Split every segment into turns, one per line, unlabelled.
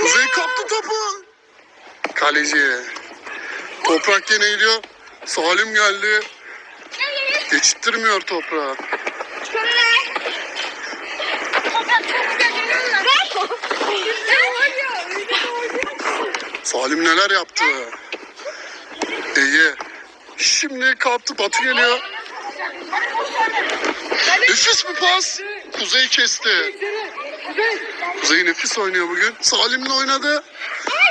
Kuzey kaptı topu. Kaleci. Toprak yine gidiyor. Salim geldi. Geçittirmiyor toprağı. Salim neler yaptı? Ege. Şimdi kaptı. Batı geliyor. Nefis bir pas. Kuzey kesti. Kuzey nefis oynuyor bugün. Salim'le oynadı.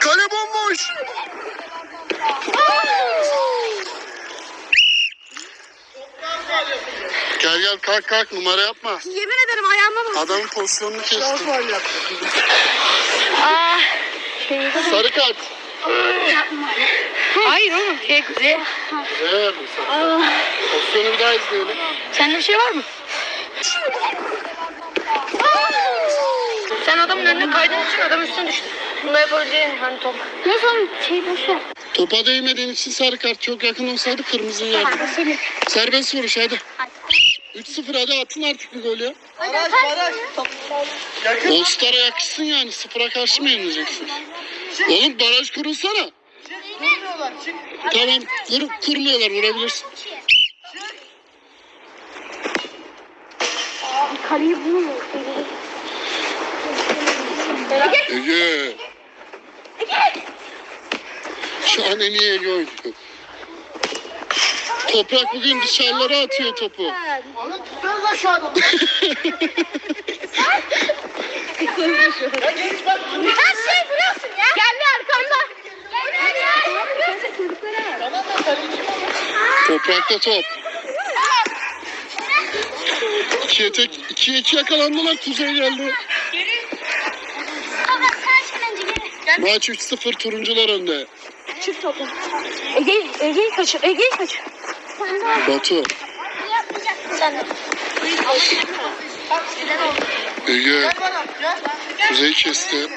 Kale bomboş. Gel gel kalk kalk numara yapma.
Yemin ederim ayağıma bak.
Adamın pozisyonunu kesti.
Aa, şey,
Sarı kart.
hayır oğlum şey kuzey.
Evet. Pozisyonu bir daha izleyelim.
Sende bir şey var mı? Sen adamın önüne kaydığın için adam üstüne düştü. Bunda yapabileceğin hani top. Ne son şey boş ver.
Topa değmediğin için sarı kart çok yakın olsaydı kırmızı yerdi. Serbest vuruş hadi. 3-0 hadi atın artık bir gol ya.
Baraj baraj. Yakın.
All Star'a yakışsın yani. Sıfıra karşı mı yenileceksin? Oğlum baraj kurulsana.
Çık. Vurmuyorlar. Çık.
Tamam kur, kurmuyorlar vurabilirsin.
Kaleyi bunu mu?
Ege. Şu an en iyi Ege oynuyor. Toprak bugün dışarılara atıyor topu.
Ya genç bak.
Her şey biliyorsun ya. Geldi arkamda.
Kaleci?
Toprakta top. İkiye tek, ikiye iki yakalandılar. Kuzey geldi. Maç 3-0 turuncular önde.
Çık topu. Ege, Ege'yi kaçır, Ege'yi kaçır.
Batu.
Sen de.
Ege.
Gel bana. Gel.
Kuzey kesti.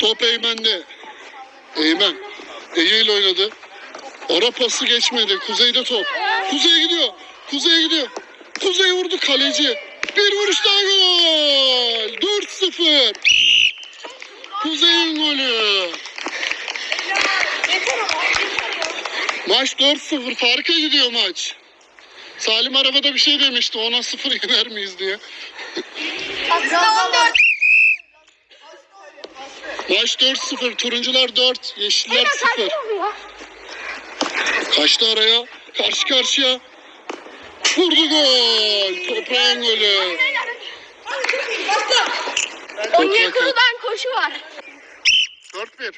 Top Eymen'de. Eymen. Ege ile oynadı. Ara pası geçmedi. Kuzey'de top. Kuzey gidiyor. Kuzey gidiyor. Kuzey vurdu kaleci. Bir vuruş daha gol. 4-0. Golü. Maç 4-0. Farka gidiyor maç. Salim arabada bir şey demişti. Ona 0 yener miyiz diye.
Aslında 14.
Maç 4-0. Turuncular 4. Yeşiller 0. Kaçtı araya. Karşı karşıya. Vurdu gol. Toprağın golü.
Onun yakınından koşu var.
4-1.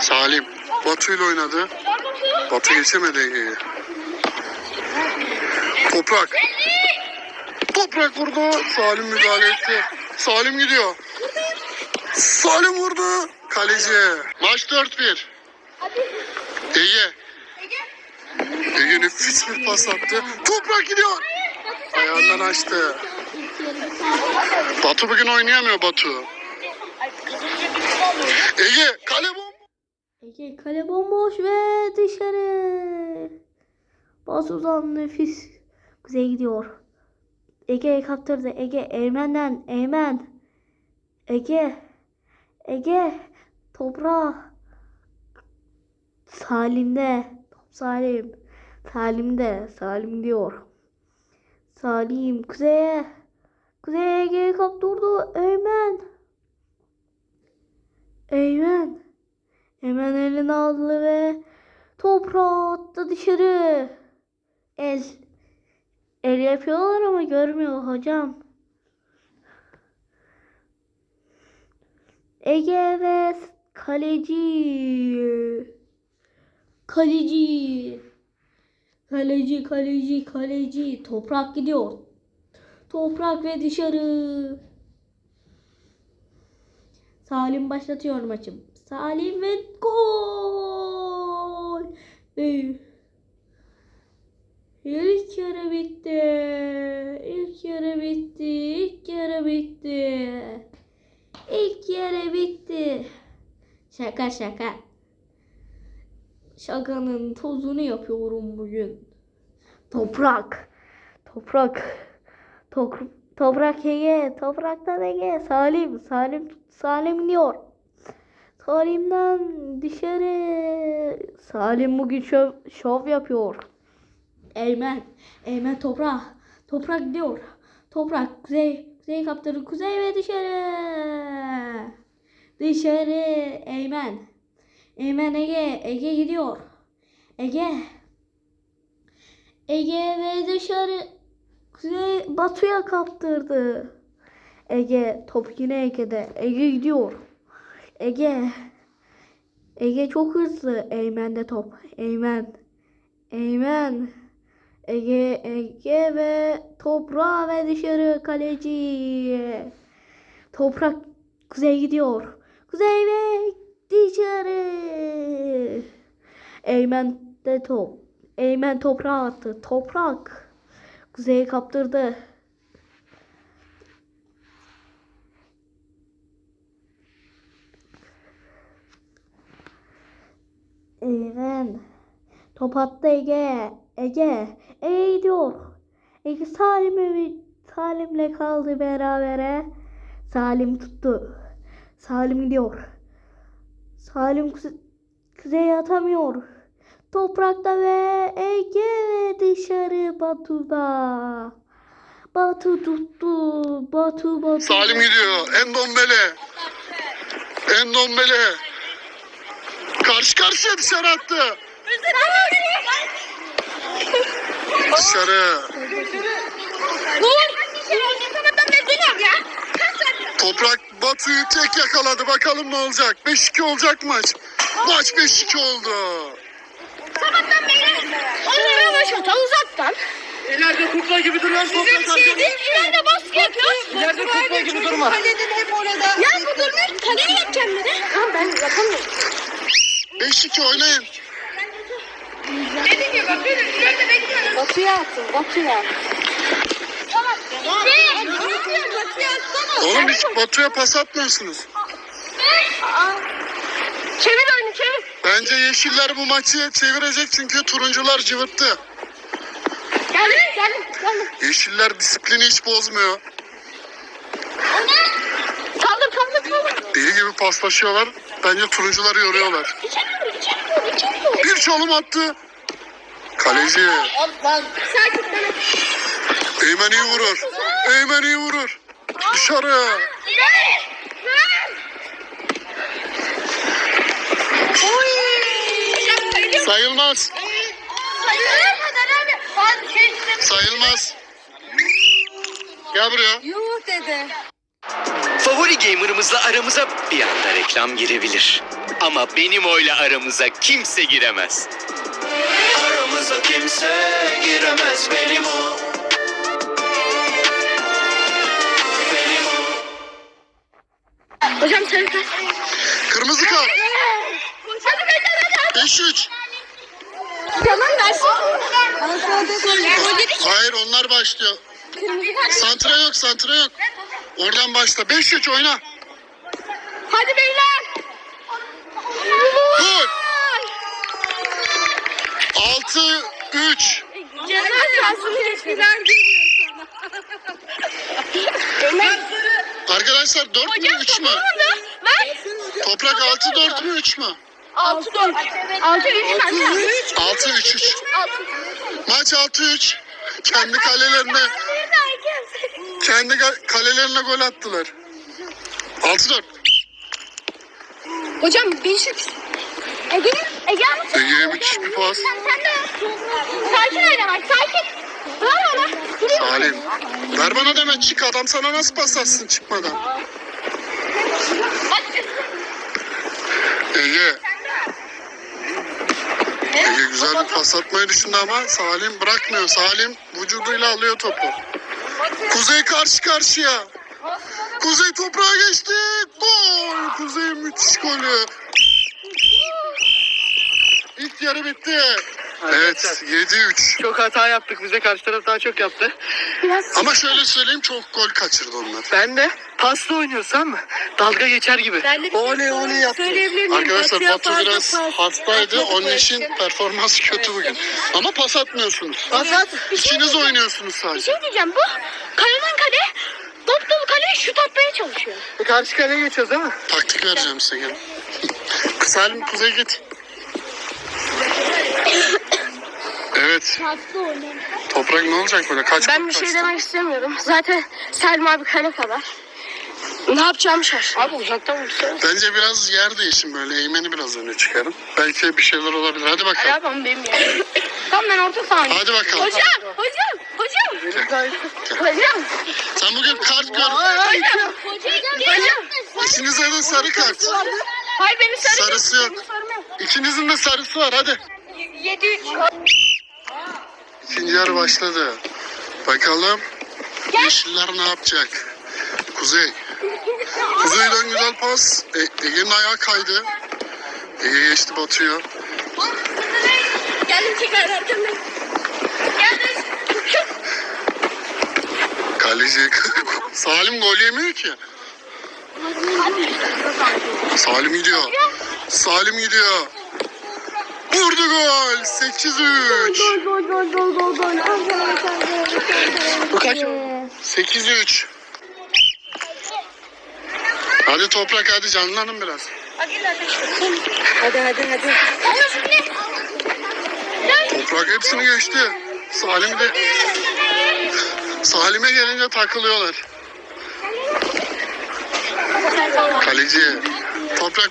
Salim. Batu ile oynadı. Batu geçemedi. Toprak. Toprak vurdu. Salim müdahale etti. Salim gidiyor. Salim vurdu. Kaleci. Maç 4-1. Ege. Ege nefis bir pas attı. Toprak gidiyor. Ayağından açtı. Batu bugün oynayamıyor Batu. Ege kale bomba.
Ege kale bomboş ve dışarı. Bas uzan nefis. Kuzey gidiyor. Ege kaptırdı. Ege Eymen'den. Eymen. Ege. Ege. Toprağa. Salim'de. Salim. Salim'de. Salim diyor. Salim. Kuzey'e. Kuzey Ege'yi kaptırdı. Eymen. Eymen. Hemen elini aldı ve toprağa attı dışarı. El. El yapıyorlar ama görmüyor hocam. Ege ve kaleci. Kaleci. Kaleci, kaleci, kaleci. Toprak gidiyor. Toprak ve dışarı. Salim başlatıyor maçı. Salim ve gol. Ve ilk yarı bitti. İlk yarı bitti. İlk yarı bitti. İlk yarı bitti. Şaka şaka. Şakanın tozunu yapıyorum bugün. Toprak. Toprak. Top, Toprak Ege. Topraktan Ege. Salim. Salim. Salim diyor. Salim'den dışarı. Salim bugün şov, şov yapıyor. Eymen. Eymen toprak. Toprak diyor. Toprak. Kuzey. Kuzey kaptırdı. Kuzey ve dışarı. Dışarı. Eymen. Eymen Ege. Ege gidiyor. Ege. Ege ve dışarı. Kuzey Batu'ya kaptırdı. Ege. Top yine Ege'de. Ege gidiyor. Ege. Ege çok hızlı. Eymen'de top. Eymen. Eymen. Ege, Ege ve toprağa ve dışarı kaleci. Toprak kuzey gidiyor. Kuzey ve dışarı. Eymen de top. Eymen toprağa attı. Toprak. Kuzey'i kaptırdı. Eymen. Top attı Ege. Ege. Ege gidiyor. Ege Salim'e Salim'le kaldı berabere. Salim tuttu. Salim gidiyor. Salim kuze- kuzeye atamıyor. Toprakta ve Ege ve dışarı Batu'da. Batu tuttu. Batu Batu.
Salim gidiyor. Endombele. Endombele. Karşı karşıya dışarı attı. Dışarı. Toprak Batu'yu tek yakaladı. Bakalım ne olacak. 5-2 olacak maç. Maç 5-2 oldu.
Onlara başlatan uzaktan.
İleride kukla gibi topla
Bizim
karşı.
şey değil, ileride baskı yapıyoruz.
İleride kukla gibi durma.
Kalenin hep orada. Ya bu durmuyor, kaleye yap kendini. Ama ben yapamıyorum.
5-2 oynayın.
Dediğim gibi bak, böyle ileride bekliyorum. Batıya attım, batıya. Tamam. Ne? Batıya atsana.
Oğlum hiç Batu'ya pas atmıyorsunuz.
Çevir oyunu, çevir.
Bence Yeşiller bu maçı çevirecek çünkü turuncular cıvıttı.
Geldim, geldim, geldim.
Yeşiller disiplini hiç bozmuyor.
Kaldır, kaldır, kaldır.
Deli gibi paslaşıyorlar. Bence turuncuları yoruyorlar.
İçeri vur, içeri vur, içeri vur.
Bir çalım attı. Kaleci.
Sakin,
Eymen iyi vurur. Eymen iyi vurur. Dışarı.
Oy!
Sayılmaz. Sayılmaz. Gel buraya.
Yuh dedi.
Favori gamer'ımızla aramıza bir anda reklam girebilir. Ama benim oyla aramıza kimse giremez. Aramıza kimse giremez benim o. Benim o.
Hocam sarı kart.
Kırmızı kart.
Hadi beyler hadi.
5-3.
Tamam dedik.
Hayır onlar başlıyor. Santra yok santra yok. Oradan başla. 5-3 oyna.
Hadi beyler.
Gol. 6-3.
Ceza sahasını. Ömer.
Arkadaşlar 4 mü
Hocam
3 mü? Toprak 6-4 mü 3 mü?
6 4. 6 3 kanka.
6-3-3.
6.
Maç 6-3. Kendi kalelerine kendi kalelerine gol attılar. 6-4.
Hocam 5 3. Ege, Ege almış.
Ege'ye müthiş bir pas.
Sen, sen de. Sakin oyna bak, sakin. Lan. Duruyor.
Salim. Ver bana deme çık adam sana nasıl pas atsın çıkmadan. Ege. Güzel bir pas atmayı düşündü ama Salim bırakmıyor. Salim vücuduyla alıyor topu. Kuzey karşı karşıya. Kuzey toprağa geçti. Gol. Kuzey müthiş golü. İlk yarı bitti. Evet
Arkadaşlar,
7-3.
Çok hata yaptık. Bize karşı taraf daha çok yaptı.
Ama şöyle söyleyeyim çok gol kaçırdı onlar.
Ben de pasla mı? Dalga geçer gibi.
Bir şey
Oley oley yaptı.
Arkadaşlar Batu biraz
pas
hastaydı. Onun için
için.
performans kötü bugün. Ama pas atmıyorsunuz.
Pas at.
İkiniz oynuyorsunuz
Bir
sadece.
şey diyeceğim bu kaleden kale top dolu kaleye şut atmaya çalışıyor.
E, Karşı kaleye geçiyoruz değil mi?
Taktik vereceğim size gel. Salim Kuzey git. Evet. Toprak ne olacak böyle? Kaç
Ben bir şey
kaçtı?
demek istemiyorum. Zaten Selim abi kale kadar. Ne yapacağımı şaşırdım. Abi uzaktan vursana.
Bence biraz yer değişin böyle. Eğmeni biraz öne çıkarın. Belki bir şeyler olabilir. Hadi bakalım.
Arabam benim ya. tamam ben orta sahayım.
Hadi bakalım.
Hocam, hocam, hocam. Hocam.
Sen bugün kart gör.
Hocam. Hocam.
İkinize de sarı kart.
Hayır beni sarı.
Sarısı yok. İkinizin de sarısı var hadi.
7-3.
İkinci yarı başladı. Bakalım Yeşiller ne yapacak? Kuzey. Kuzey'den güzel pas. E, Ege'nin ayağı kaydı. Ege geçti batıyor.
Geldim tekrar arkamdan. Geldim.
Kaleci. Salim gol yemiyor ki. Salim gidiyor. Salim gidiyor. Vurdu gol. 8-3.
Gol gol gol gol gol.
Bu kaç?
8-3. Hadi toprak hadi canlanın biraz.
Hadi hadi hadi.
Toprak hepsini geçti. Salim de Salim'e gelince takılıyorlar. Kaleci. Toprak